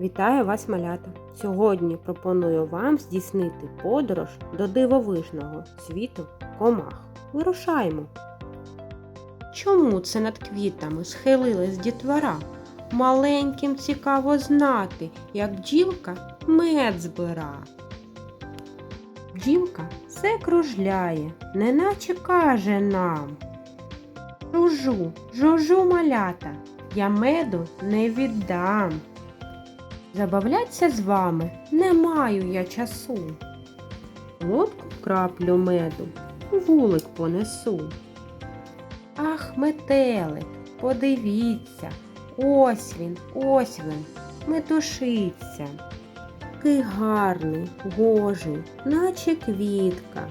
Вітаю вас, малята! Сьогодні пропоную вам здійснити подорож до дивовижного світу комах. Вирушаємо! Чому це над квітами схилилась дітвора? Маленьким цікаво знати, як бджілка мед збира. Бджілка все кружляє, неначе каже нам. Жужу, жужу малята, я меду не віддам. Забавляться з вами не маю я часу. Лодку краплю меду, вулик понесу. Ах, метелик, подивіться, ось він, ось він, метушиться. Такий гарний, гожий, наче квітка.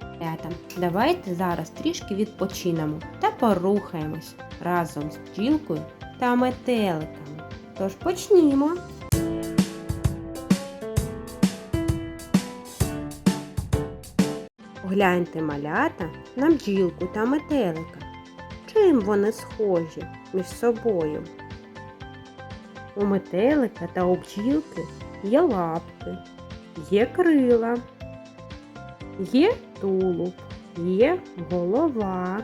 Ребята, давайте зараз трішки відпочинемо та порухаємось разом з бджілкою та метеликами. Тож почнімо. Гляньте малята на бджілку та метелика. Чим вони схожі між собою? У метелика та у бджілки є лапки, є крила, є тулуб, є голова.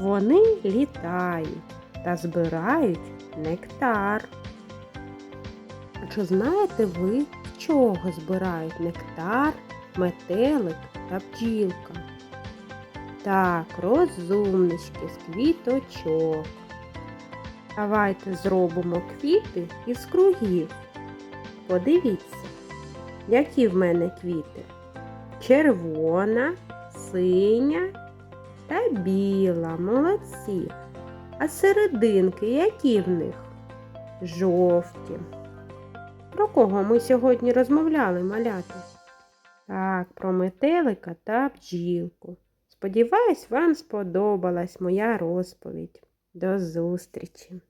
Вони літають та збирають нектар. А чи знаєте ви, з чого збирають нектар, метелик та бджілка? Так, розумнички з квіточок. Давайте зробимо квіти із кругів. Подивіться, які в мене квіти. Червона, синя та біла. Молодці. А серединки які в них? Жовті. Про кого ми сьогодні розмовляли, малята? Так, про метелика та бджілку. Сподіваюсь, вам сподобалась моя розповідь. До зустрічі!